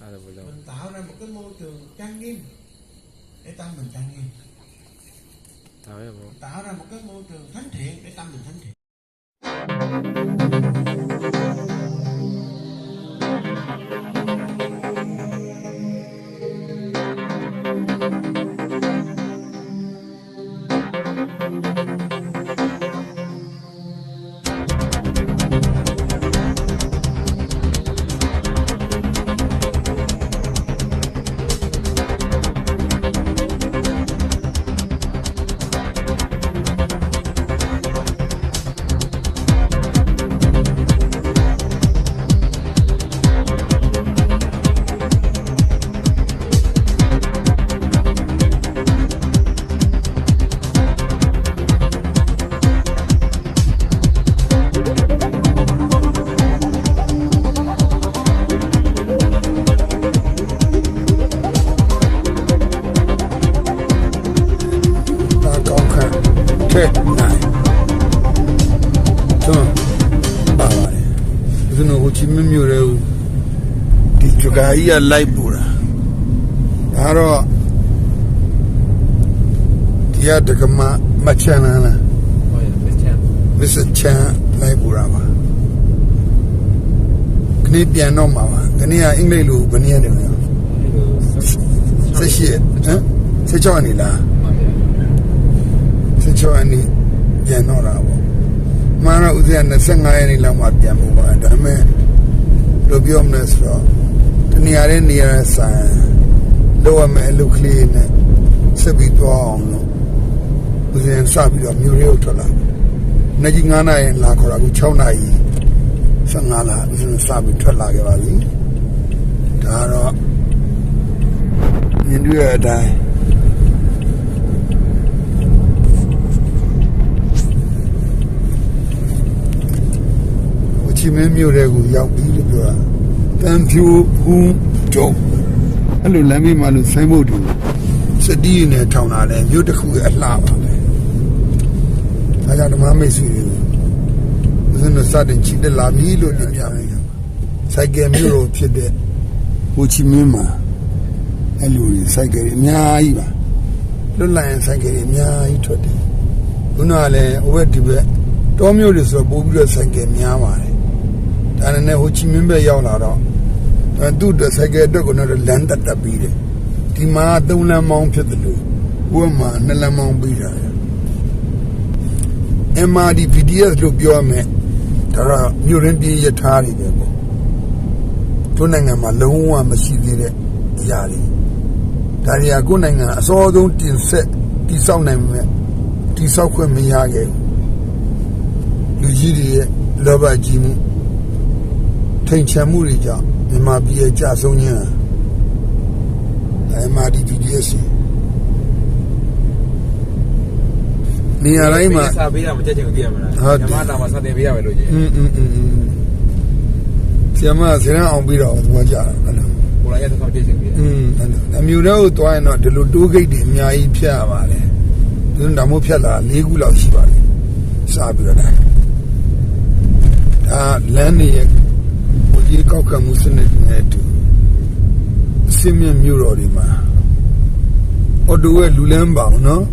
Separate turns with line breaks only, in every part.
Đó là vừa rồi.
Mình tạo ra một cái môi trường trang nghiêm để tâm mình trang nghiêm. Tạo ra một cái môi trường thánh thiện để tâm mình thánh thiện.
ချီမင်းမျိုးတဲ့ဒီကြကာကြီးကလိုက်ပူတာဒါတော့ဒီကတက္ကမမချန်လာလား
ဟုတ်ရဲ့ Christian
မစ္စချန်လိုက်ပူတာပါခဏပြန်တော့မှာပါခဏကအင်္ဂလိပ်လိုဘယ်နည်းနေလဲ
အဲ့လို
ဆက်ရှိဟမ်ဆက်ချောနေလား
ဟုတ်ရဲ့
ဆက်ချောအနေပြန်တော့တာပေါ့မှန်တော့ဦးဇင်းက25ရက်နေ့လောက်မှပြန်ဖို့ပါဒါပေမဲ့ လိုပြောမလဲဆိုတော့တနေရာတဲ့နေရာဆိုင်လောရမယ်အလုပ်ကလေးနဲ့ဆက်ပြီးတော့အောင်လို့ဦးဇင်းစပြီးတော့မြို့ရဲကိုထွက်လာနေကြီး9နာရီလာခေါ်တာအခု6နာရီ15လာဦးဇင်းစပြီးထွက်လာခဲ့ပါပြီဒါတော့မြင်တွေ့ရတဲ့အတိုင်း ဟိုချီမင်းမြို့တဲ့ကိုရောက်ပြီလို့ပြောတာတန်ဖြူဘူးကျုံအဲ့လိုလမ်းမေးမှလို့ဆိုင်းဖို့တူစတီးနဲ့ထောင်လာတယ်မြို့တစ်ခုရဲ့အလှပါပဲဒါကြောင့်ဓမ္မမိတ်ဆွေတွေကိုဦးဇင်းတို့စတင်ချီတက်လာပြီလို့တင်ပြမယ်စိုက်ကယ်မြို့လိုဖြစ်တဲ့ဟိုချီမင်းမှာအဲ့လိုကြီးစိုက်ကယ်အများကြီးပါလွတ်လပ်ရင်စိုက်ကယ်အများကြီးထွက်တယ်ခုနကလည်းဟိုဘက်ဒီဘက်တောမြို့တွေဆိုတော့ပို့ပြီးတော့စိုက်ကယ်များပါတယ် ဒါနဲ့ဟိုချီမင်းဘက်ရောက်လာတော့အဲသူ့အတွက်စိုက်ကယ်အတွက်ကတော့လမ်းတက်တက်ပြီးတယ်ဒီမှာသုံးလမ်းမောင်းဖြစ်တယ်လို့ဘုရားမှာနှစ်လမ်းမောင်းပြီးတာတယ် MRD PDS လို့ပြောရမယ်ဒါတော့မြို့ရင်းပြည်ရထားတွေပဲပေါ့တို့နိုင်ငံမှာလုံးဝမရှိသေးတဲ့အရာတွေဒါတွေကကိုယ့်နိုင်ငံအစောဆုံးတင်ဆက်တိဆောက်နိုင်မယ်တိဆောက်ခွင့်မရခဲ့ဘူးလူကြီးတွေရဲ့လောဘကြီးမှု ထိန်ချမ်းမှုတွေကြောင့်မြန်မာပြည်ရဲ့ကြာဆုံးခြင်းဟာ MRD PDS နေရာတိုင်းမှာ
စာပေးတာမကြက်ချင်ဘူးသိရမလား
ဟုတ်တယ်
ညမတာမှာစတင်ပေးရမယ်လို့ကြီး
อืมอืมอืมอืมဆီယမဆရန်အောင်ပြီးတော့သွားကြတာအဲ့လို
ကိုလာရတော့ကြက်ချင်ပြီ
อืมအဲ့လိုအမျိုးတော့သွားရင်တော့ဒီလိုတိုးဂိတ်တွေအများကြီးဖြတ်ရပါတယ်ဒီလိုဒါမို့ဖြတ်လာ၄ခုလောက်ရှိပါတယ်စားပြီးတော့ဒါဒါလမ်းနေရဲ့ ဘုကြီးကောက်ကမှုစနစ်နဲ့အတူအစင်းမြင့်မြို့တော်တွေမှာအော်တိုရဲ့လူလမ်းပါအောင်နော်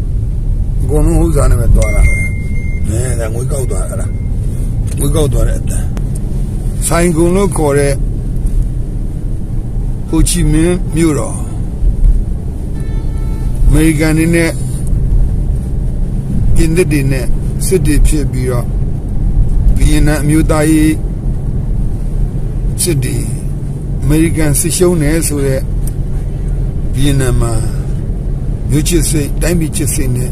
အကုန်လုံးဟုတ်စားနေပဲသွားတာပဲနဲဒါငွေကောက်သွားတာလားငွေကောက်သွားတဲ့အတန်းဆိုင်ကုန်လို့ခေါ်တဲ့ဟိုချီမင်းမြို့တော်အမေရိကန်တွေနဲ့ပြင်သစ်တွေနဲ့စစ်တွေဖြစ်ပြီးတော့ဗီယက်နမ်အမျိုးသားရေး စစ်တွေအမေရိကန်စစ်ရှုံးနေဆိုတဲ့ဗီယက်နမ်မှာမြို့ချစ်စိတ်တိုင်းပြည်ချစ်စိတ်နဲ့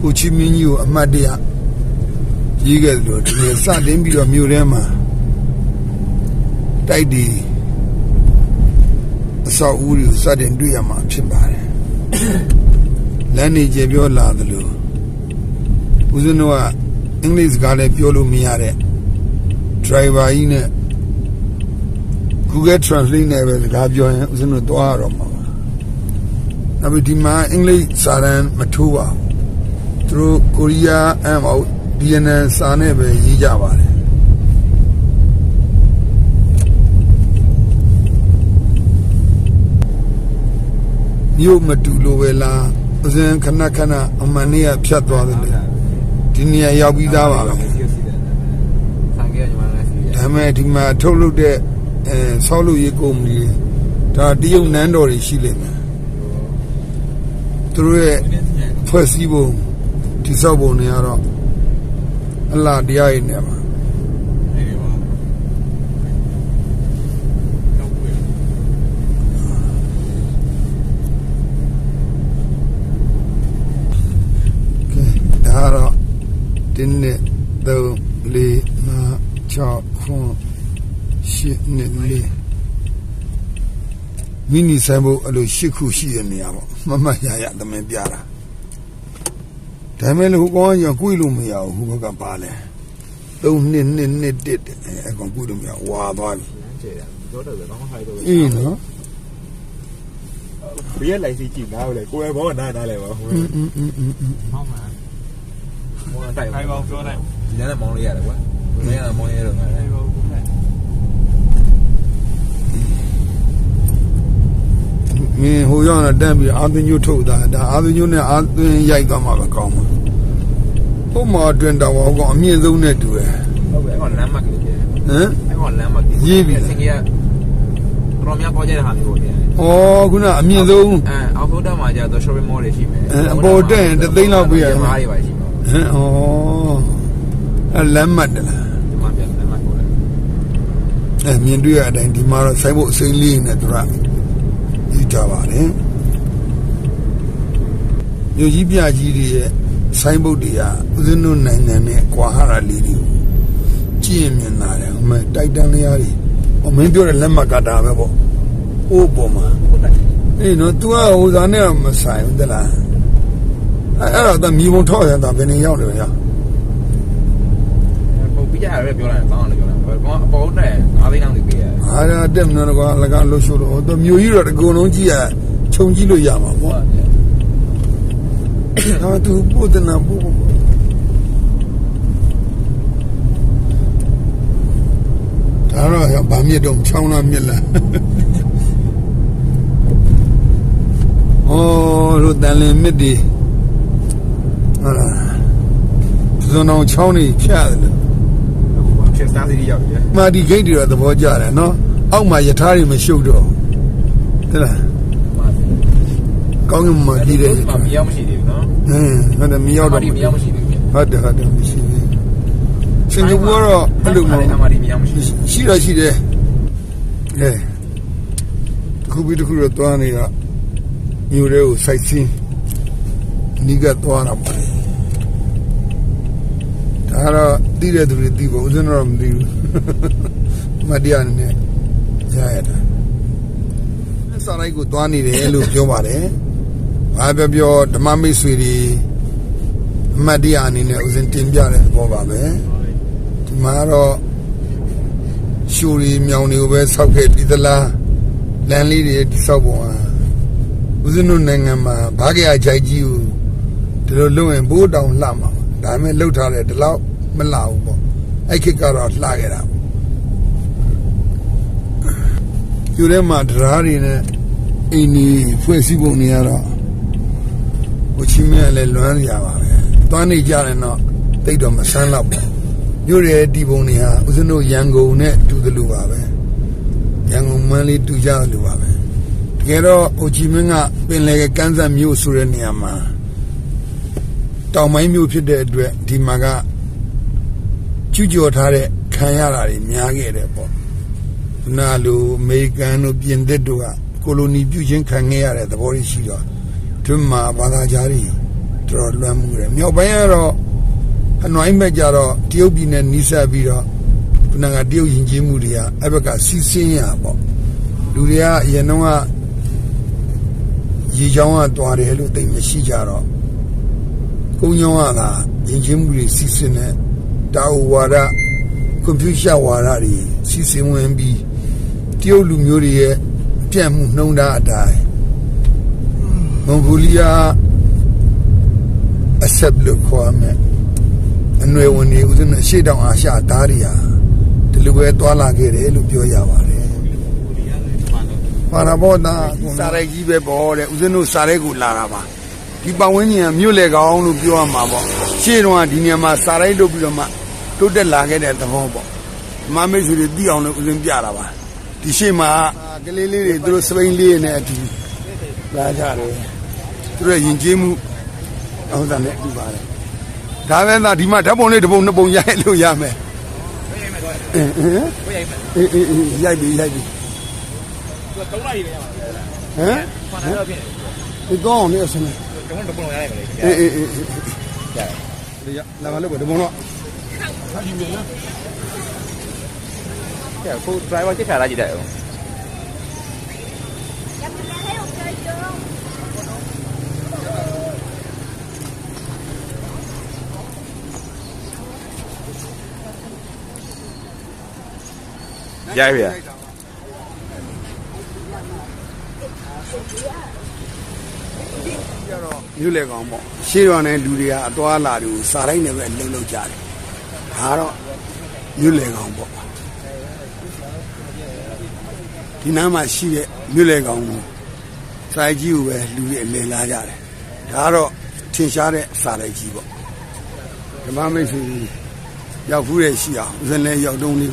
ဟိုချီမင်းကြီးကိုအမတ်တရရေးခဲ့တယ်လို့ဒီနေ့စတင်ပြီးတော့မြို့ထဲမှာတိုက်ဒီအဆောက်အဦတွေကိုစတင်တွေ့ရမှာဖြစ်ပါတယ်လမ်းနေကျေပြောလာသလိုဦးဇင်းတို့ကအင်္ဂလိပ်စကားလည်းပြောလို့မရတဲ့ driver ကြီးနဲ့ Google Translate နဲ့ပဲစကားပြောရင်ဦးဇင်းတို့သွားရတော့မှာပါနောက်ပြီးဒီမှာအင်္ဂလိပ်စာတမ်းမထိုးပါဘူးသူတို့ကိုရီးယားအမ်အောက် DNN စာနဲ့ပဲရေးကြပါတယ်မြို့မတူလို့ပဲလားအစဉ်ခဏခဏအမှန်နဲ့ဖြတ်သွားတယ်လေဒီနေရာရောက်ပြီးသားပါပဲ
ဆန်ကဲညီမလည်းစီးရ
ဒါပေမဲ့ဒီမှာထုတ်လုပ်တဲ့ အဲဆောက်လုပ်ရေးကုမ္ပဏီတွေဒါတရုတ်နန်းတော်တွေရှိလိမ့်မယ်သူတို့ရဲ့ဖွဲ့စည်းပုံတိဆောက်ပုံတွေကတော့အလားတရားရည်နေပါ
နေတယ်ပါတော့ဝယ်
ကဲဒါကတော့တင်းနဲ့သုံးလေးငါး၆ခု ရှစ်နှစ်လေးမိနီဆိုင်ဖို့အဲ့လိုရှစ်ခုရှိတဲ့နေရာပေါ့မမရရသမင်ပြတာဒါမဲ့လည်းဟိုကောင်ကကွေ့လို့မရဘူးဟိုဘက်ကပါလဲ၃နှစ်နှစ်နှစ်တစ်အဲ့ကောင်ကွေ့လို့မရဝါသွားပြီအေးနော်
ဘယ်လိုက်စီကြည့်နားလဲကိုယ်ဘောကနားနားလဲပါဟို
ဟွန်းဟွန်းဟွန်းဟွန်း
ဟောင်းမှာမောင်တိုက်ပါ
ခိုင်ပါပြောလိုက်
ဒီနေ့မောင်လေးရတယ်ကွာမင်းကမောင်ရတော့ငါလ
ည်း
မင်းဟိုရောက်တော့တက်ပြီးအာသင်ညုထုတ်တာဒါအာသင်ညုနဲ့အာသင်ရိုက်သွားမှာပဲကောင်းမှာဟိုမှာအတွင်တော်ဘောကအမြင့်ဆုံးနဲ့တူတယ်
ဟုတ်ကဲ့အဲ့ကောင်လမ်းမကြီးတယ်
ဟမ်
အဲ့ကောင်လမ်းမကြီးစင်ကြီးကတော်များပေါ်ကြတဲ့ဟာမျိုးပေါ့ဗျာ
ဩခုနအမြင့်ဆုံး
အဲအောက်ဖုတ်တက်မှာကျတော့ shopping mall တွေရှိမယ်
အဲအပေါ်တက်ရင်တစ်သိန်းလောက်ပေးရမှာ
မားတွေပါရှိမှာ
ဟမ်ဩအလမ်းမတ်တလား
ဒီမှာပြန်လမ်းမကိုလေ
အဲမြင်တွေ့ရတဲ့အတိုင်းဒီမှာတော့ဆိုင်ဖို့အစိမ့်လေးနဲ့သူက ကြီးကြပါတယ်မြို့ကြီးပြကြီးတွေရဲ့ဆိုင်ဘုတ်တွေကဦးဇင်းတို့နိုင်ငံနဲ့ကွာဟာရလေးတွေကိုကြည့်ရင်မြင်လာတယ်အမေတိုက်တန်းလျားတွေအမင်းပြောတဲ့လက်မှတ်ကတာပဲပေါ့အိုးပေါ်မှာ
ဟုတ်တယ်
အေးနော် तू ကဟိုစားနဲ့မဆိုင်ဘူးတလားအဲ့အဲ့တော့မြေပုံထောက်ရတာဘယ်နေရောက်တယ်ဗျာ
ပုံပြရတယ်ပြောလိုက်တောင်းတယ်ပြောလိုက်ဘောအပေါ်တက်အားသိန်းလောက်တွေပေးရတယ်
အားရတက်မလို့ကွာလကလို့ရှို့တော့သူမြို့ကြီးတော့အကုန်လုံးကြည့်ရခြုံကြည့်လို့ရမှာပေါ့ဒါသူပို့တဲ့နာပို့ပို့ဒါတော့ရဗာမြစ်တော့ချောင်းလားမြစ်လားဩလို့တန်လင်းမြစ်ဒီဟာလားဇွန်အောင်ချောင်းနေဖြတ်တယ်လို့
အ ခုဖြစ်စတာစီရောက်ပြီ
မာဒီဂိတ်တွေတော့သဘောကျတယ်နော်အောက်မှာယထာတွေမရှုပ်တော့ဘူးတဲ့လားကောင်းကင်မှာကြည့်တဲ့ယ
ဒီ
ထာ
မှာမရောက်မရှိသေးဘူးနော်
ဟင်းဟုတ်တယ်မရောက်တော့
ဒီမရောက်မရှိသေးဘူး
ဟုတ်တယ်ဟုတ်တယ်မရှိသေးဘူးစင်ကာပူကတော့အဲ့လိုမဟုတ်
အမဒီမရောက်မရှိ
ရှိတော့ရှိတယ်ကဲတစ်ခုပြီးတစ်ခုတော့သွားနေတာမြို့တွေကိုစိုက်စင်းနီးကပ်သွားတာပါလေ ဒါကတော့တည်တဲ့သူတွေတည်ဖို့ဦးဇင်းတော့မသိဘူးမတရားနဲ့ရရတာစာလိုက်ကိုသွားနေတယ်လို့ပြောပါတယ်ဘာပြောပြောဓမ္မမိတ်ဆွေတွေအမတ်တရားအနေနဲ့ဦးဇင်းတင်ပြတဲ့သဘောပါပဲဒီမှာတော့ရှူရီမြောင်တွေကိုပဲဆောက်ခဲ့ပြီးသလားလမ်းလေးတွေတိဆောက်ပုံဟာဦးဇင်းတို့နိုင်ငံမှာဘာကြရကြိုက်ကြီးကိုဒီလိုလုပ်ရင်ဘိုးတောင်လှမှာပါဒါပေမဲ့လှုပ်ထားတယ်ဒီလောက် မလှဘူးပေါ့အဲ့ခေတ်ကတော့လှခဲ့တာပေါ့ယူထဲမှာတရားတွေနဲ့အိမ်ကြီးဖွဲ့စည်းပုံတွေကတော့ဟိုချင်းမြတ်လည်းလွမ်းရပါပဲသွားနေကြတယ်တော့တိတ်တော့မဆန်းတော့ဘူးမြို့ရဲ့ဒီပုံတွေဟာဦးဇင်းတို့ရန်ကုန်နဲ့တူတယ်လို့ပါပဲရန်ကုန်မန်းလေးတူကြတယ်လို့ပါပဲတကယ်တော့ဟိုချီမင်းကပင်လယ်ကကန်းဆက်မြို့ဆိုတဲ့နေရာမှာတောင်ပိုင်းမြို့ဖြစ်တဲ့အတွက်ဒီမှာက ကျူးကျော်ထားတဲ့ခံရတာတွေများခဲ့တယ်ပေါ့နာလိုအမေရိကန်တို့ပြင်သစ်တို့ကကိုလိုနီပြုချင်းခံခဲ့ရတဲ့သဘောရှိတော့ဒီမှာဘာသာကြားတွေတော်တော်လွှမ်းမှုတယ်မြောက်ပိုင်းကတော့အနွိုင်းဘက်ကြတော့တရုတ်ပြည်နဲ့နီးစပ်ပြီးတော့ခုနကတရုတ်ယဉ်ကျေးမှုတွေကအဲ့ဘက်ကစီးစင်းရပေါ့လူတွေကအရင်တော့ကရေချောင်းကတွားတယ်လို့သိမရှိကြတော့ကုန်းချောင်းကသာယဉ်ကျေးမှုတွေစီးစင်းတဲ့ တာဝါဒကွန်ပျူတာဝါဒတွေစီးစင်းဝင်ပြီးတရုတ်လူမျိုးတွေရဲ့ပြန့်မှုနှုံးသားအတိုင်းမွန်ဂိုလီးယားအဆက်လို့ခေါ်မယ်အနွယ်ဝင်နေဦးဇင်းအရှိတောင်အာရှသားတွေဟာဒီလိုပဲတွာလာခဲ့တယ်လို့ပြောရပါတယ်
ဒီရလည်းပါတော့
ပါရာဘောတာစားရိုက်ကြီးပဲပေါ့တဲ့ဦးဇင်းတို့စားရိုက်ကိုလာတာပါဒီပတ်ဝန်းကျင်ကမြို့လေကောင်းလို့ပြောရမှာပေါ့ရှေ့တော့ကဒီနေရာမှာစားရိုက်လုပ်ပြီးတော့မှ တိုးတက်လာခဲ့တဲ့သဘောပေါ့မမိတ်ဆွေတွေသိအောင်လို့ဦးဇင်းပြတာပါဒီရှေ့မှာကလေးလေးတွေသူတို့စပိန်လေးနဲ့အတူလာကြတယ်သူတို့ရင်ကျေးမှုအောင်တာနဲ့အတူပါတယ်ဒါပဲသာဒီမှာဓာတ်ပုံလေးတစ်ပုံနှစ်ပုံရိုက်လို့ရမယ်အင်းအင်း
ကိုရိုက်မယ်
အေးအေးအေးရိုက်ပြီရိုက်ပြီ
သူက3လိုက်ပဲရပါ
ဟမ်
ဖန်တော့ဖြစ်
ဒီကောင်းနေစနေ
တယ်ကျွန်တော်တို့ပုံရိုက်လိုက်ပါလေ
အေးအေးအေး
ကြာ
ဒီရလာမလို့ ဒီဘုံတော့
ကြာကို driver ချက်ချလာကြည့်တယ်အောင်
Dập mình ra thấy không chơi chưa?
ရိုက်ပြီ
ကျတော့မြို့လေကောင်ပေါ့ရှေးရွာနဲ့လူတွေကအသွားလာတွေကိုစားတိုင်းနဲ့ပဲလှုပ်လှုပ်ကြတယ် ဒါကတော့မြို့လေကောင်ပေါ့ဒီနားမှာရှိတဲ့မြို့လေကောင်ကိုစာကြီးကိုပဲလူတွေအလည်လာကြတယ်ဒါကတော့ထင်ရှားတဲ့စာရိုက်ကြီးပေါ့ဓမ္မမိတ်ဆွေရောက်ဖူးတဲ့ရှိအောင်ဇင်လဲရောက်တုံးလေး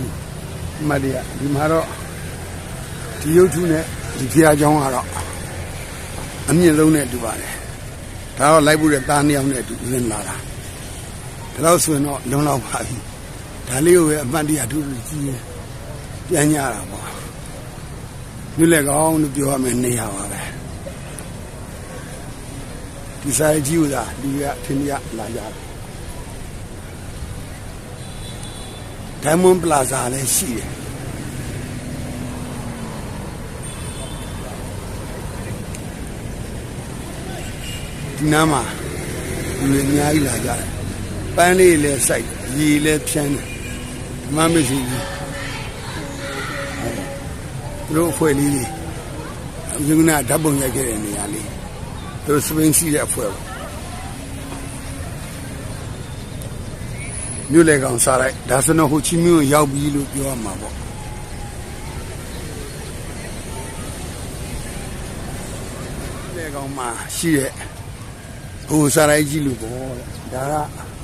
မှတ်တရဒီမှာတော့ဒီရုပ်ထုနဲ့ဒီဖရာကျောင်းကတော့အမြင့်ဆုံးနဲ့တူပါတယ်ဒါတော့လိုက်ဖို့တဲ့သားနှစ်ယောက်နဲ့တူဦးဇင်လာတာ ဒါတော့ဆိုရင်တော့လုံလောက်ပါပြီဒါလေးကိုပဲအမှတ်တရထူးထူးကြီးရင်ပြန်ညတာပေါ့မြစ်လက်ကောင်းလို့ပြောရမယ်နေရပါပဲဒီဆိုင်ကြီးကလူရထင်ရလာကြတယ်ဒိုင်မွန်ပလာဇာလည်းရှိတယ်ဒီနားမှာလူတွေအများကြီးလာကြတယ်။ ပန်းလေးလည်းစိုက်ရေလည်းဖြန်းတယ်။မမရှိဘူး။သူတို့အဖွဲ့လေးတွေအမြင်ကဓာတ်ပုံရိုက်ခဲ့တဲ့နေရာလေးသူတို့စပင်းစီးတဲ့အဖွဲ့ပေါ့မြို့လေကောင်စားလိုက်ဒါဆိုတော့ဟိုချီမင်းကိုရောက်ပြီလို့ပြောရမှာပေါ့လေကောင်မှာရှိတဲ့ဟိုစားရိုက်ကြီးလို့ပေါ့တဲ့ဒါက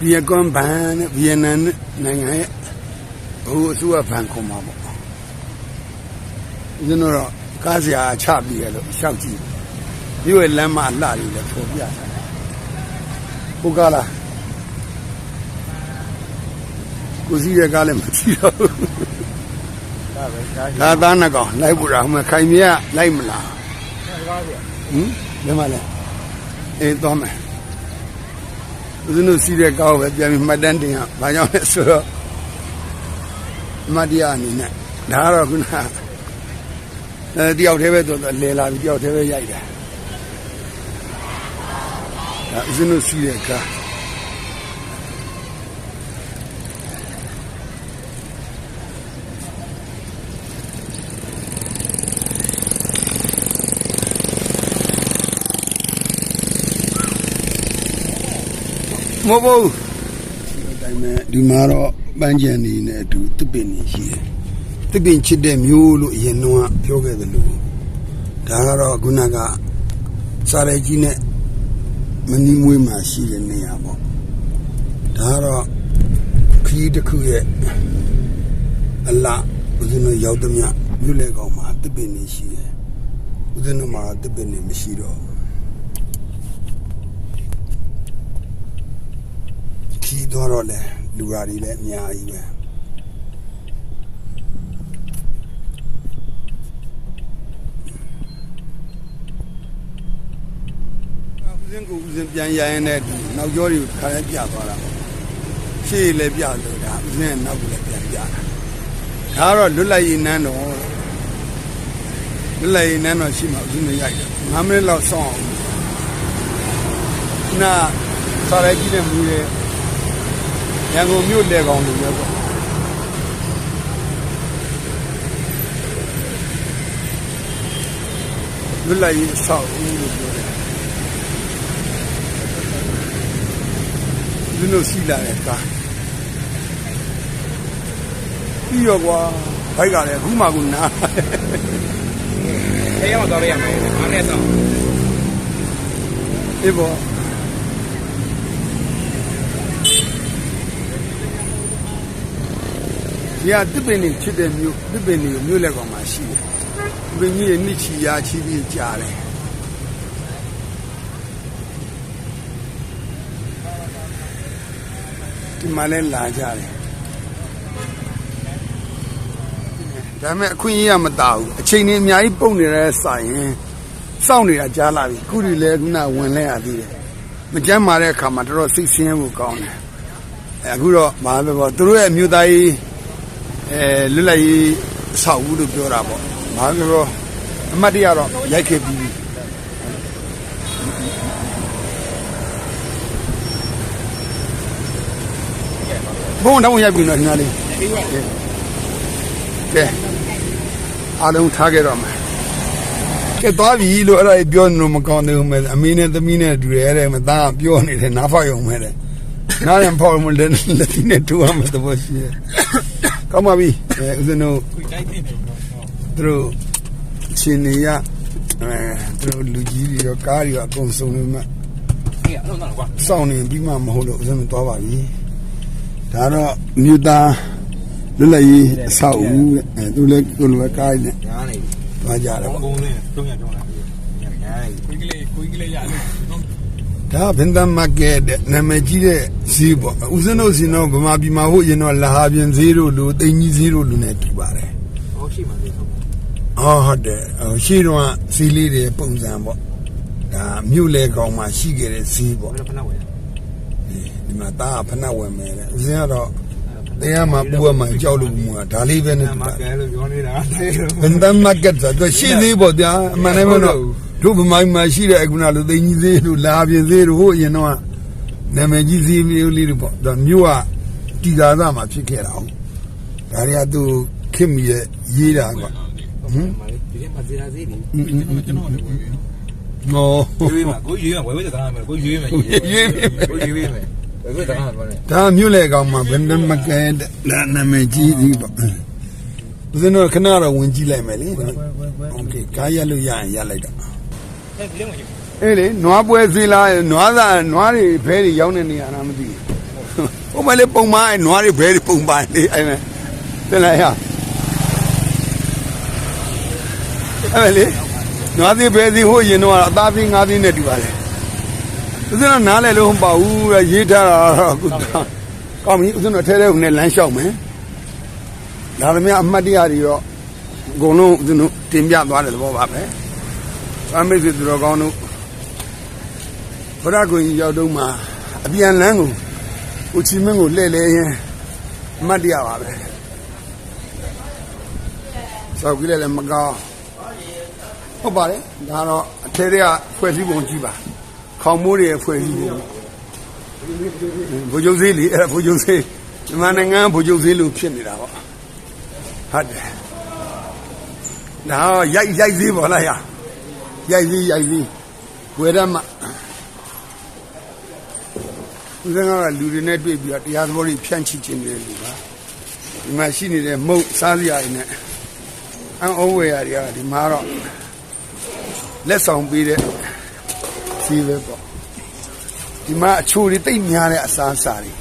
ဗီယက်ကွန်ဘန်နဲ့ဗီယက်နမ်နိုင်ငံရဲ့ဟိုအစိုးရဘန်ခုံမှာပေါ့ကျွန်တော်တော့ကားစရာချပြီးရလို့ရှောက်ကြည့်မြို့ရဲ့လမ်းမအလှတွေလည်းပေါ်ပြတာဟုတ်ကားလားကိုစီးတဲ့ကားလည်းမကြည့်တော့ဘူး
ဒါပဲဒါ
ဒါသားနှစ်ကောင်လိုက်ပူတာဟိုမှာခိုင်မြဲလိုက်မလား
ကားပြ
ဟင်ဒီမှာလဲအေးတော့မယ် ဦးဇင်းတို့စီးတဲ့ကောက်ပဲပြန်ပြီးမှတ်တမ်းတင်ရဘာကြောင့်လဲဆိုတော့မတ်တရားအနေနဲ့ဒါကတော့ခုနကအဲတယောက်တည်းပဲတော့လဲလာပြီးတယောက်တည်းပဲရိုက်တယ်ဒါဦးဇင်းတို့စီးတဲ့ကား မဟုတ်ဘူးဒီတိုင်းမဲ့ဒီမှာတော့ပန်းချန်နေနဲ့အတူတစ်ပင်နေရှိတယ်တစ်ပင်ချစ်တဲ့မျိုးလို့အရင်တော့ပြောခဲ့တယ်လို့ဒါကတော့ခုနကစားရဲကြီးနဲ့မနီမွေးမှာရှိတဲ့နေရာပေါ့ဒါကတော့ခီးတစ်ခုရဲ့အလားဦးဇင်းတို့ရောက်သည်မြမြို့လေကောင်မှာတစ်ပင်နေရှိတယ်ဦးဇင်းတို့မှာတစ်ပင်နေမရှိတော့ဘူး ခီး သွားတော့လဲလူရာတွေလည်းအများကြီးပဲဦးစင်းကိုဦးစင်းပြန်ရရင်လည်းဒီနောက်ကျောတွေကိုခါလဲပြသွားတာပေါ့ရှေ့လည်းပြလို့ဒါဦးစင်းရဲ့နောက်ကလည်းပြန်ပြတာဒါကတော့လွတ်လိုက်ရင်နန်းတော့လွတ်လိုက်ရင်နန်းတော့ရှိမှဦးစင်းမရိုက်တယ်9မိနစ်လောက်စောင့်အောင်နာစားရဲကြီးနဲ့မူရဲ့ ရန်ကုန်မြို့လေကောင်လူပဲပေါ့လွတ်လိုက်ရေးဆောက်ဦးလို့ပြောတယ်ဒီလိုစီလာတဲ့ကားပြီးတော့ကွာဘဘိုက်ကလည်းအခုမှကူနာ
အဲရောက်တော့ရမယ်အားနဲ့ဆောင်
အေးပေါ့ ဒီကတစ်ပင်နေဖြစ်တဲ့မြို့တစ်ပင်နေမြို့လက်ကောင်မှာရှိတယ်။ဘင်းကြီးရဲ့နှစ်ချီရာချီပြီးကြားတယ်။ဒီမှာလည်းလာကြတယ်။ဒါပေမဲ့အခွင့်အရေးကမတာဘူး။အချိန်ကြီးအများကြီးပုံနေတဲ့ဆိုင်ရင်စောင့်နေတာကြားလာပြီ။ခုဒီလည်းခုနဝင်လဲရသေးတယ်။မကြမ်းမာတဲ့အခါမှာတော်တော်စိတ်ဆင်းရဲဖို့ကောင်းတယ်။အဲအခုတော့မဟာပဲပေါ့သူတို့ရဲ့အမျိုးသားရေး အဲလွတ်လပ်ရေးအဆောက်အဦလို့ပြောတာပေါ့။မဟာပဲပေါ့အမတ်တရတော့ရိုက်ခဲ့ပြီးပြီဘုံတော့ရိုက်ပြီနော်ဒီနားလေး
အေးပါ
ကဲအားလုံးထားခဲ့တော့မယ်ကဲသွားပြီလို့အဲ့ဒါကြီးပြောနေလို့မကောင်းသေးဘူးမဲ့အမင်းနဲ့သမီးနဲ့တူရဲတဲ့မသားပြောနေတယ်နားဖောက်ရုံမဲ့တဲ့နားရင်ဖောက်မလဲလက်တီနဲ့တူရမယ်သဘောရှိရဲ့ ကောင်းပါပြီအဲဦးဇင်းတို့
ခွေတိုက်နေတယ်
သူတို့ရှင်နေရအဲသူတို့လူကြီးတွေရောကားတွေရောအကုန်စုံနေမှ
အေးအဲ့လိုတော့ကွာ
စောင့်နေပြီးမှမဟုတ်လို့ဦးဇင်းတို့သွားပါပြီဒါတော့မြို့သားလွတ်လပ်ရေးအဆောက်အဦတဲ့အဲသူလည်းကိုလိုပဲကားနဲ့
ညာနေ
သွားကြတယ်
ကော
ပေါ့
င်းကောင်းလေးတုံးရတုံးလာညာညာခွေးကလေးခွေးကလေးရတယ်နော်
ဒါဘင်္ဒမကဲတဲ့နာမည်ကြီးတဲ့ဈေးပေါ့ဦးဇင်းတို့စီတော့ဗမာပြည်မှာဟုတ်ရင်တော့လာဟာပြင်ဈေးတို့လိုတိန်ကြီးဈေးတို့လိုနဲ့တူပါတယ်
ဟောရှိမှလေဟုတ်
ဟောဟုတ်တယ်ဟိုရှေးတော့ဈေးလေးတွေပုံစံပေါ့ဒါမြို့လေကောင်မှာရှိခဲ့တဲ့ဈေးပေါ့
ဘယ်လိုဖနာဝယ်
ဒီမှာတာဖဏဝင်မယ်တဲ့ဦးဇင်းကတော့တရားမှာပူရမှာကြောက်လို့မူတာဒါလေးပဲနဲ့တူ
မ
တာ
ကဲလို့ပြောနေတာတဲ့လို့
ဘင်္ဒမကဲဆိုတော့ရှေးသေးပေါ့ဗျာအမှန်တည်းမဟုတ် တော့တို့ဗမာပြည်မှာရှိတဲ့အခုနလိုတိန်ကြီးဈေးတို့လာပြင်ဈေးတို့ဟိုအရင်တော့နာမည်ကြီးဈေးမျိုးလေးတွေပေါ့ဒါမြို့ကတီကာသမှာဖြစ်ခဲ့တာဟုတ်ဒါတွေကသူခင်မီရဲ့ရေးတာကွာဟမ်
မလေးဒီထဲမှာဇေရာဈေးတွေ
ကျွန်တော်နော်
ရွေးမှာကိုရွေးမှာဝယ်ဝယ်တကားမယ်ကိုရွေးမယ်ကိုရွေးမယ်ဝယ်ဝယ်တကားမယ်
ဒါမြို့လေကောင်မှာဘယ်နှမကဲတဲ့နာမည်ကြီးဒီပေါ့ဦးဇင်းတို့ခဏတော့ဝင်ကြည့်လိုက်မယ်လေโอเคကားရက်လို့ရရင်ရက်လိုက်တော့
ဟဲ့ဒီလုံးမယူ
အေးလေနွားပွဲစီလားနွားသာနွားတွေဘဲတွေရောက်နေနေရတာမသိဘူးဟိုမလေးပုံမအဲနွားတွေဘဲတွေပုံပါလေအဲ့မဲ့တင်လိုက်ရအဲ့လေနွားသေးဘဲစီဟိုရင်တော့အသားသေးငါးသေးနဲ့တူပါလေဦးဇင်းကနားလဲလို့မပေါ့ဘူးတဲ့ရေးထားတာတော့အခုကောင်းပြီဦးဇင်းတို့ထဲထဲကနေလမ်းလျှောက်မယ်ဒါလည်းမြအမှတ်တရတွေတော့အကုန်လုံးဦးဇင်းတို့တင်ပြသွားတယ်သဘောပါပဲ အမေစုသူတော်ကောင်းတို့ဘုရားကိုကြီးရောက်တော့မှအပြန်လန်းကိုဦးချီမင်းကိုလှည့်လဲရင်အမှတ်တရပါပဲစောက်ကြီးလည်းမကောင်းဟုတ်ပါတယ်ဒါတော့အထဲထဲကဖွဲ့စည်းပုံကြည့်ပါခေါင်မိုးတွေဖွဲ့စည်းပုံဘုချုပ်သေးလေအဲ့ဒါဘုချုပ်သေးမြန်မာနိုင်ငံဘုချုပ်သေးလို့ဖြစ်နေတာပေါ့ဟုတ်တယ်ဒါရိုက်ရိုက်သေးပါလားရ ရိုက်သေးရိုက်သေးဝေရမဦးဇင်းကလူတွေနဲ့တွေ့ပြီးတော့တရားသဘောတွေဖြန့်ချိခြင်းတွေလူပါဒီမှာရှိနေတဲ့မုတ်စားစရာတွေနဲ့အံ့ဩဝယ်ရာတွေကဒီမှာတော့လက်ဆောင်ပေးတဲ့စီးပဲပေါ့ဒီမှာအချိုတွေတိတ်များတဲ့အစားအစာတွေ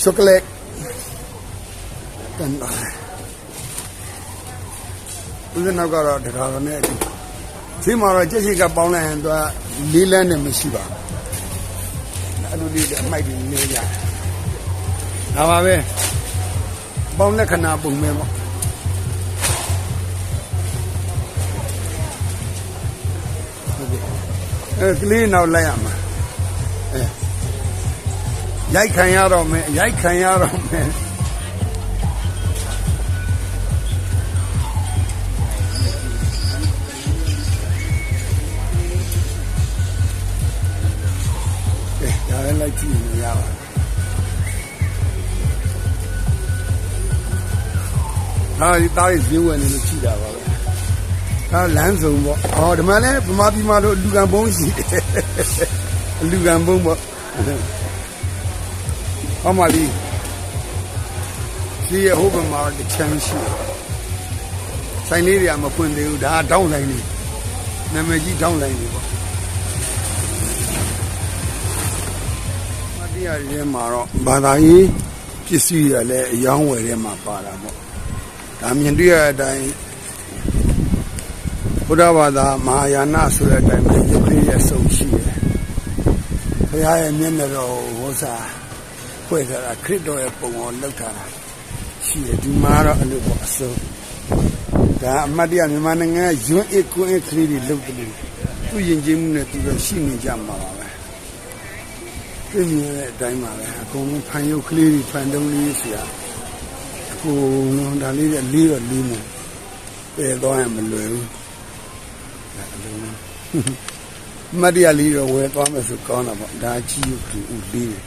ချောကလက်ကန်ပါ ဦးဇင်းနောက်ကတော့တခါတော့နဲ့ဒီမှာတော့ကြက်ရှိကပေါင်းလိုက်ရင်သူကလေးလန်းနဲ့မရှိပါဘူးအဲ့လိုလေးအမိုက်တွေနေကြဒါပါပဲပေါင်းလက္ခဏာပုံမဲပေါ့အဲကလေးနောက်လိုက်ရမှာအဲရိုက်ခံရတော့မယ်ရိုက်ခံရတော့မယ် ဟာဒီတားရေးဈေးဝယ်နေလို့ကြည့်တာပါပဲဒါလမ်းစုံပေါ့ဟောဒီမှာလည်းဗမာပြည်မှာတော့လူကံဘုံရှိတယ်လူကံဘုံပေါ့ဟောမလီကဈေးရဟိုဘက်မှာတစ်ချမ်းရှိတယ်ဆိုင်လေးတွေကမဖွင့်သေးဘူးဒါကတောင်းဆိုင်လေးနာမည်ကြီးတောင်းဆိုင်လေးပေါ့မတရားရဲမှာတော့ဘာသာရေးပစ္စည်းရလည်းအယောင်းဝယ်ထဲမှာပါတာပေါ့ ဒါမြင်တွေ့ရတဲ့အတိုင်းဘုရားဘာသာမဟာယာနဆိုတဲ့အတိုင်းပဲရုပ်လေးရဲ့စုံရှိတယ်ဘုရားရဲ့မျက်နှာတော်ဟောစာဖွဲ့ထားတာခရစ်တော်ရဲ့ပုံအောင်လောက်ထားတာရှိတယ်ဒီမှာတော့အဲ့လိုပေါ့အစုံဒါအမတ်တရားမြန်မာနိုင်ငံကယွန်းအကွန်းအခလေးတွေလုပ်တယ်လို့သူယဉ်ကျေးမှုနဲ့သူတော့ရှိနေကြမှာပါပဲပြင်းမြဲတဲ့အတိုင်းပါပဲအကုန်လုံးဖန်ရုပ်ကလေးတွေဖန်တုံးလေးဆရာအ ကုန်လုံးဒါလေးတွေလေးတော့လေးနေပယ်တော့ရင်မလွယ်ဘူးဒါအလုံးလုံးအမတ်တရားလေးတော့ဝယ်သွားမယ်ဆိုကောင်းတာပေါ့ဒါကြီးရုပ်ကြီးဦးလေးတယ်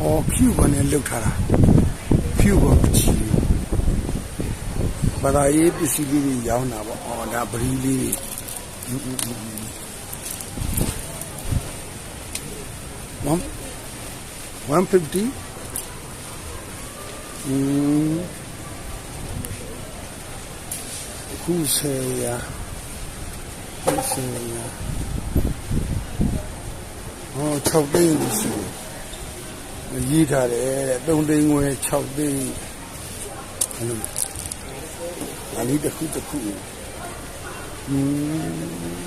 အော်ဖြူကနေလှုပ်ထားတာဖြူပေါ်ကြီးဘာသာရေးပစ္စည်းလေးတွေရောင်းတာပေါ့။အော်ဒါပရီလေးတွေ။1 150 อืมခုဆေးရခုဆေးရဟော6သိန်းလို့ရှိတယ်။ရေးထားတယ်တဲ့3သိန်းငွေ6သိန်းအဲ့လို အလေးတစ်ခုတစ်ခုอืม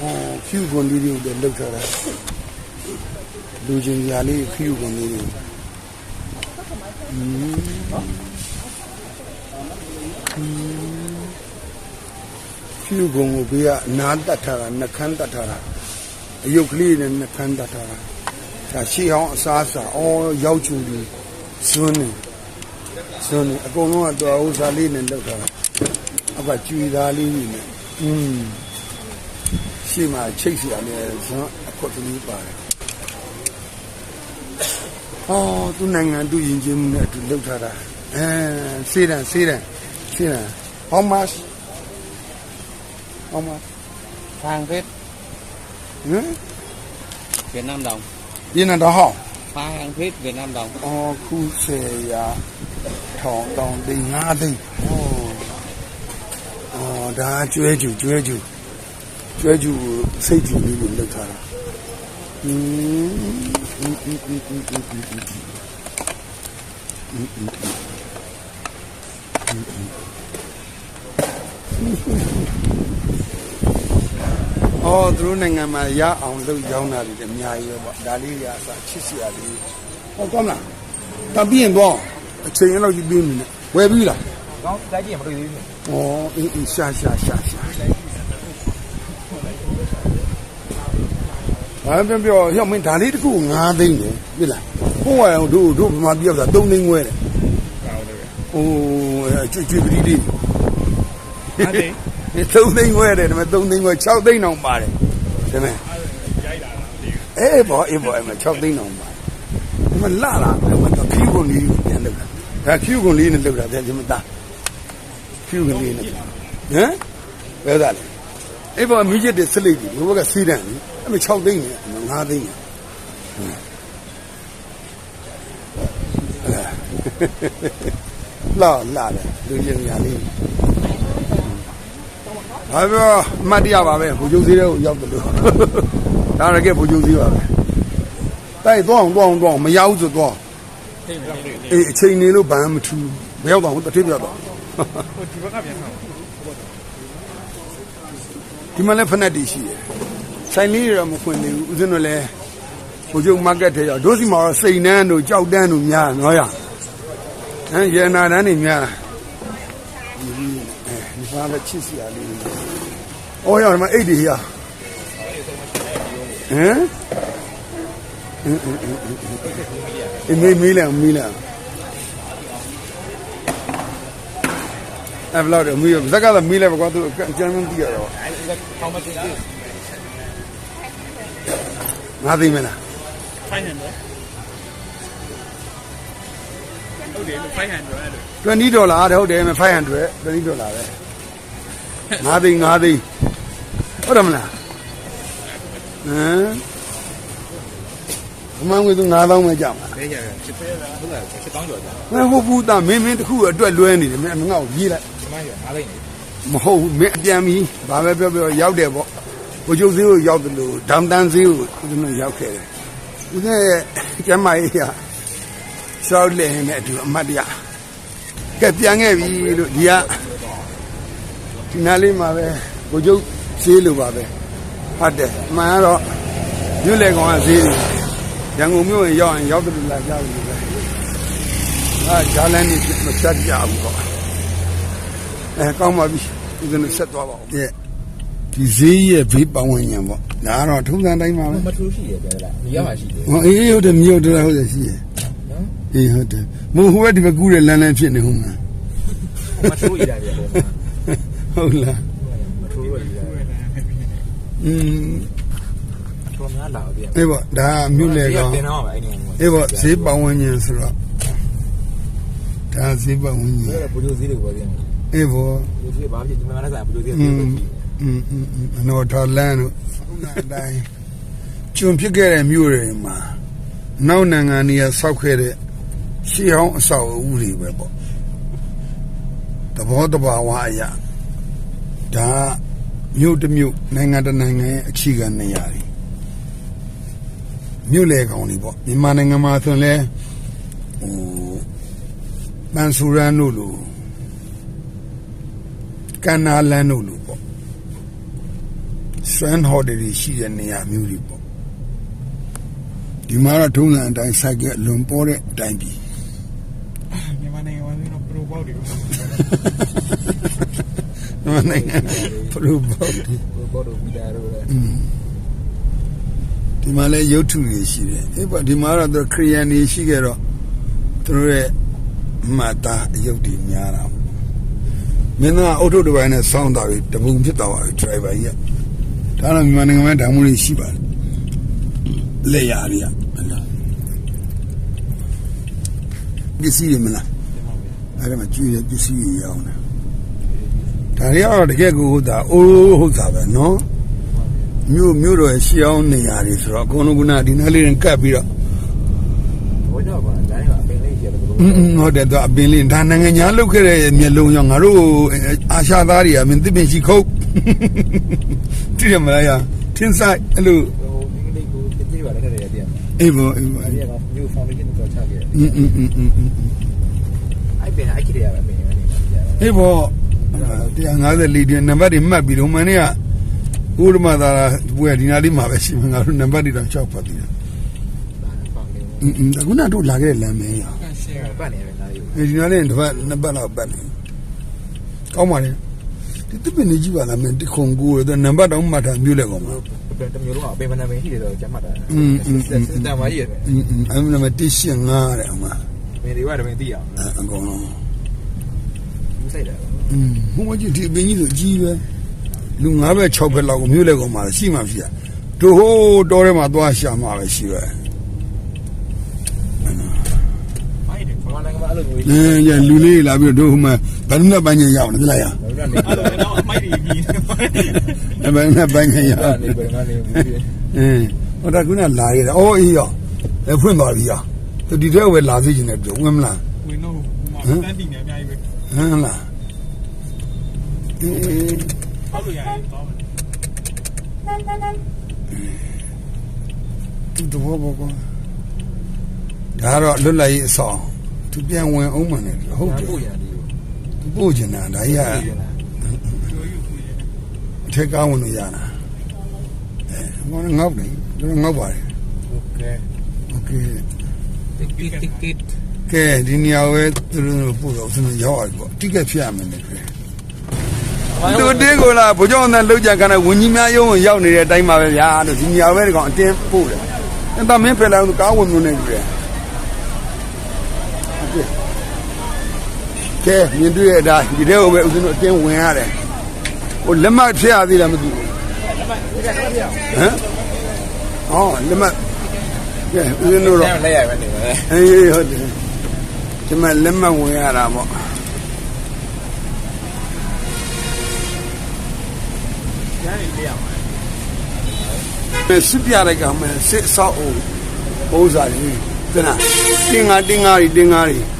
အော်ဖြူကွန်လေးတွေလည်းလောက်ထားတာလူချင်းညာလေးဖြူကွန်လေးတွေ နော်ဖြူဘုံကိုဘေးကအနားတတ်ထားတာနှခမ်းတတ်ထားတာအယုတ်ကလေးနဲ့နှခမ်းတတ်ထားတာဒါရှေးဟောင်းအစားအစာအော်ရောက်ချူပြီးဇွန်းနေဇွန်းနေအကုန်လုံးကတော်ဥစားလေးနဲ့လောက်ထားတာအကကျွေသားလေးကြီးနဲ့อืมရှေ့မှာချိတ်စီရမယ်ဇွန်းအခွက်ကလေးပါတယ် ဟောသူနိုင်ငံသူယဉ်ကျေးမှုနဲ့အတူလောက်ထားတာအဲစေးတန်စေးတန်စေးတန် how much how much
Phan Thiết
ဟမ်
Việt Nam đồng
ဒီနတော့ဟော
Phan Thiết Việt Nam đồng
အော်ခုစေရထောင်တောင်သိန်း၅သိန်းဟောအော်ဒါကျွဲကျူကျွဲကျူကျွဲကျူကိုစိတ်ကြည့်လေးကိုလောက်ထားတာ အော်သူတို့နိုင်ငံမှာရအောင်လုပ်ရောင်းတာတွေလည်းအများကြီးပဲပေါ့ဒါလေးတွေအစချစ်စရာလေးဟောကောင်းလားတပြင်းတော့အချိန်အဲ့လောက်ကြီးပြင်းနေဝယ်ပြီလား
Có cái gì mà tôi đi
ဩအင်းအင်းရှာရှာရှာရှာ ဘာပြောပြောရောက်မင်းဒါလေးတစ်ခု9သိန်းတယ်ပြီလားဟိုကတို့တို့ဗမာပြောတာ3သိန်းငွဲတယ်ဟိုကျွတ်ကျွတ်ပတိလေး
Hả chị?
3သိန်းငွဲတယ်ဒါပေမဲ့3သိန်းငွဲ6သိန်းအောင်ပါတယ်ဒါပေမဲ့အေးဘောအေးဘောအဲ့မှာ6သိန်းအောင်ပါတယ်ဒီမှာလာလာအဲ့မှာခီးကုန်လေးပြန်လောက်တာဒါခီးကုန်လေးနဲ့လောက်တာတဲ့ဒီမှာတာခီးကုန်လေးနဲ့ဟမ်ဘယ်သားလဲ အဲ့ဘောမြူးချစ်တဲ့စလိတ်ကြီးဘိုးဘကစီးတန်လေအဲ့မှာ6သိန်းနဲ့9သိန်းနဲ့လာလာတယ်လူချင်းညာလေးဘာပြောအမှတ်တရပါပဲဘူကျုံစည်းတဲ့ကိုရောက်တယ်လို့ဒါရကဲဘူကျုံစည်းပါပဲတိုက်သွားအောင်သွားအောင်သွားအောင်မရဘူးဆိုသွားအေးအချိန်နေလို့ဗန်းမထူမရောက်တော့ဘူးတတိပြတော့
ဒီဘက်ကပြန်ဆောင်
ဒီမှာလည်းဖက်နက်တွေရှိတယ်ဆိုင်လေးတွေတော့မဖွင့်သေးဘူးဦးဇင်းတို့လည်းဘူကျုံမားကတ်ထဲရောက်တို့စီမှာတော့စိန်နှန်းတို့ကြောက်တန်းတို့များနော်ရဟမ်ရနာတန်းတွေများအဲဒီမှာလည်းချစ်စရာလေးတွေအော်ရမှာအိတ်တွေရဟမ်အင်းမေးမေးလာမေးလာ အဲ့ဘလောက်တော့မေးရဇက်ကလည်းမေးလိုက်ပါကွာသူအကျမ်းမသိရတော့
Không có chuyện gì
ငါသိမလား
Phai hành rồi Ôi điểm được phai hành rồi á được
20ဒေါ်လာတဲ့ဟုတ်တယ်မ500 20ဒေါ်လာပဲငါသိငါသိဟုတ်တယ်မလားဟမ်အမှန်ဝင်သူ9000ပဲကြာမှာ
ပေးကြတယ်ချစ်ပေးတာဟုတ်လားချစ်တောင်းကြော်ကြ
မဟုတ်ဘူးသားမင်းမင်းတစ်ခုအတွက်လွဲနေတယ်မင်းငါ့ကိုရေးလိုက်
ဒီ မရအားလိုက်နေ
မဟုတ်ဘူးမင်းအပြန်ပြီးဘာပဲပြောပြောရောက်တယ်ပေါ့ကိုကျုပ်စည်းကိုရောက်တယ်လို့ဒမ်တန်စည်းကိုဦးဇင်းတို့ရောက်ခဲ့တယ်ဦးဇင်းရဲ့ကျမ်းမာရေးကစောက်လည်းနဲ့အတူအမတ်တရကဲပြန်ခဲ့ပြီလို့ဒီကဒီနားလေးမှာပဲကိုကျုပ်စည်းလိုပါပဲဟုတ်တယ်အမှန်ကတော့မြို့လေကောင်ကစည်းတယ်ရန်ကုန်မြို့ရင်ရောက်ရင်ရောက်တယ်လို့လာကြဘူးပဲအာဂျာလန်นี่မဖြတ်ကြဘူးပေါ့ အဲကောင်းပါပြီဦးဇင်းတို့ဆက်သွားပါဦးရဲ့ဒီဈေးရဲ့ဘေးပတ်ဝန်းကျင်ပေါ့ဒါကတော့ထုံးစံတိုင်းပါပဲ
မထူးရှိရပြလားဒီရမှာရှိတယ်
ဟောအေးဟုတ်တယ်မြို့တော်ဟုတ်တယ်ရှိရဲ့
နော်
အေးဟုတ်တယ်မဟုတ်ဟိုဘက်ဒီဘက်ကူးတယ်လမ်းလမ်းဖြစ်နေဟုတ်မှာ
မထူးရရတယ်ပေါ့
ဟုတ်လား
မထူးရရတယ်
อืม
တော်များလာပြီ
အေးပေါ့ဒါကမြို့လေကောင်
တင်တော့အဲ့ဒီ
အေးပေါ့ဈေးပတ်ဝန်းကျင်ဆိုတော့ဒါဈေးပတ်ဝန်းကျင်
ဘယ်ပူဂျိုစည်းတွေပေါ်တယ်
အေးပေါ့
ပူဂျိုဘာဖြစ်ဒီမှာလည်းဆိုင်ပူဂျိုစည်း
อื
တွေ
มอืมอืมอืมအနော်ထားလမ်းတို့ထုံးစံအတိုင်းကျွန်းဖြစ်ခဲ့တဲ့မြို့တွေမှာနောက်နိုင်ငံတွေကဆောက်ခဲ့တဲ့ရှေးဟောင်းအဆောက်အဦတွေပဲပေါ့သဘောတဘာဝအရာဒါကမြို့တစ်မြို့နိုင်ငံတစ်နိုင်ငံရဲ့အခြေခံနေရာတွေမြို့လေကောင်တွေပေါ့မြန်မာနိုင်ငံမှာဆိုရင်လဲဟိုမန်ဆူရန်တို့လို ကန်နာလန်တို့လိုပေါ့ဆွမ်းဟော်တယ်တွေရှိတဲ့နေရာမျိုးတွေပေါ့ဒီမှာတော့ထုံးစံအတိုင်းစိုက်ကလွန်ပေါ်တဲ့အတိုင်းပြီ
မြန်မာနိုင်ငံမှာတော့ပရိုပေါက်တွေ
မြန်မာနိုင်ငံပရိုဘောက်ဒီ
ဘောတော့ပြီးတာတော့လေ
ဒီမှာလည်းရုပ်ထုတွေရှိတယ်အေးပေါ့ဒီမှာတော့သူခရီးယန်တွေရှိခဲ့တော့သူတို့ရဲ့မတ်တာအယုတ်တွေများတာပေါ့ မင်းသားအုတ်ထုပ်တစ်ပိုင်းနဲ့စောင်းတာပြီးတပုံဖြစ်သွားပါပြီ driver ကြီးကဒါတော့မြန်မာနိုင်ငံမှာဓာတ်မှုတွေရှိပါတယ်လက်ရတွေကဟုတ်လားပစ္စည်းတွေမလားအဲ့ဒါမှကျွေးတဲ့ပစ္စည်းတွေရောင်းတယ်ဒါတွေကတော့တကယ်ကိုဟုတ်တာအိုးဟုတ်တာပဲနော်မြို့မြို့တော်ရှေးအောင်နေရာတွေဆိုတော့အကုန်လုံးကဒီနားလေးရင်ကတ်ပြီးတော့
ဘောတော့ဗာတိုင်းကအပင်လေးရှိတယ်ဘယ်လို
อืม ဟုတ်တယ်သူအပင်လေးဒါနိုင်ငံညာလုတ်ခဲ့တဲ့မျက်လုံးရောငါတို့အာရှသားတွေကမင်းသစ်ပင်ရှိခုတ် တိရမလားယာထင်းဆိုင်အဲ့လို
ဟိုအင်္ဂလိပ်ကိုတကြည့်ပါလက်ထက်တွေတည်း
အေးဘောအေးဘော
အဲ့ဒီကမျိုးဖောင်ဒေးရှင်းတော့ချခဲ့တယ်
อืมอืมอืมอืม
အဲ့ပင်အဲ့ကိရိယာပဲပင်နေတယ်
အေးဘော150လီတွင်နံပါတ်တွေမှတ်ပြီးတော့မနေ့ကဥရမသာပွဲဒီနားလေးမှာပဲရှိမှာငါတို့နံပါတ်တွေတော့ချောက်ဖတ်ပြီးတော့
ဖောင်ဒေး
อืมอืมအခုနတို့လာခဲ့တဲ့လမ်းမင်းရ
ကန်ရှယ်
ပတ်နေတယ်နားလေး
အဲဒီနားလေးတစ်ပတ်နှစ်ပတ်လောက်ပတ်နေကောင်းပါလေဒီတစ်ပင်ကြီးပါလားမင်းတခုံကိုတော့နံပါတ်တော့မှတ်ထားမျိုးလဲကောင်းပါ
တမျိုးလုံးအပင်မနာမည်ရှိတယ်တော့ကျမှတ်တာ
อืมอืม
စက်တမ်းပါကြီးရတယ်
อืมอืมအဲ့နံပါတ်185တဲ့ဟိုမှာ
မင်းတွေကတမင်သိအောင်
အဲအကုန်လုံး
ယူဆိုင်တယ်
อืมဟိုမကြီးဒီအပင်ကြီးဆိုအကြီးပဲလူ9ဘက်6ဘက်လောက်ကိုမျိုးလဲကောင်းပါလားရှိမှဖြစ်ရတို့ဟိုးတော်ထဲမှာသွားရှာမှာပဲရှိပဲ
အဲ့လိုမျိုး
အင်းရလူလေးလာပြီးတော့တို့ဟိုမှာဗန္ဒနာပန်းကြီးရောက်နေသလားရ
ဘာလို့လဲ
အဲ့တော့အမိုက်တွေပြီး
အဗန္ဒနာပန်းကြီးရောက်
နေဘယ်မှာနေဘူး
အင်းဟိုတကုနာလာခဲ့တယ်အော်အေးရောအဲဖွင့်သွားပြီရောသူဒီတဲ့ဝယ်လာစေချင်တယ်ပြောဝင်မလား
ဝင်တော့ဟိုမှာတန်းတင်နေအများကြီးပဲ
ဟမ်လားအေး
ဟောက်လို့ရရင်တော့မယ်
သူတော့ဘောကောဒါတော့လွတ်လပ်ရေးအဆောင် သူပြန်ဝင်အောင်မှန်းတယ်ဟုတ်တယ်
ပို့ရတယ်
သူပို့ချင်တာဒါကြီးက
ကျော်ယူကိုရ
အထက်ကောင်းဝင်လို့ရတာအဲဘောငေါ့တယ်တော့ငေါ့ပါတယ်
โอเค
โอเค
တစ်ကစ်တစ်ကစ်
ကဲဒီနေရာဝဲသူတို့ပို့တော့သူရောက်ရပြီပေါ့တိကက်ဖြတ်ရမယ်လေသူတင်းကိုလာဘုကြောင့်နဲ့လောက်ကြကန်တဲ့ဝင်းကြီးများရုံးရောက်နေတဲ့အတိုင်းပါပဲဗျာလို့ဒီနေရာဝဲဒီကောင်အတင်းပို့တယ်အဲ့ဒါမင်းဖယ်လာကားဝင်လို့နေကြ ကဲမြင်တွေ့ရတာဒီတဲ့ဟိုပဲဦးဇင်းတို့အတင်းဝင်ရတယ်ဟိုလက်မဖြစ်ရသေးလားမသိဘူးဟမ်အော်လက်မကဲဦးဇင်းတို့တော့
လက်ရပဲနေတယ်
အေးဟုတ်တယ်ဒီမှာလက်မဝင်ရတာပေါ့
ရရင်လေးရမှာ
ပဲစစ်ပြတဲ့ကမှစစ်ဆောက်အောင်ဟိုဥစ္စာတွေတနာတင်းငါတင်းငါတွေတင်းငါတွေစစ်သ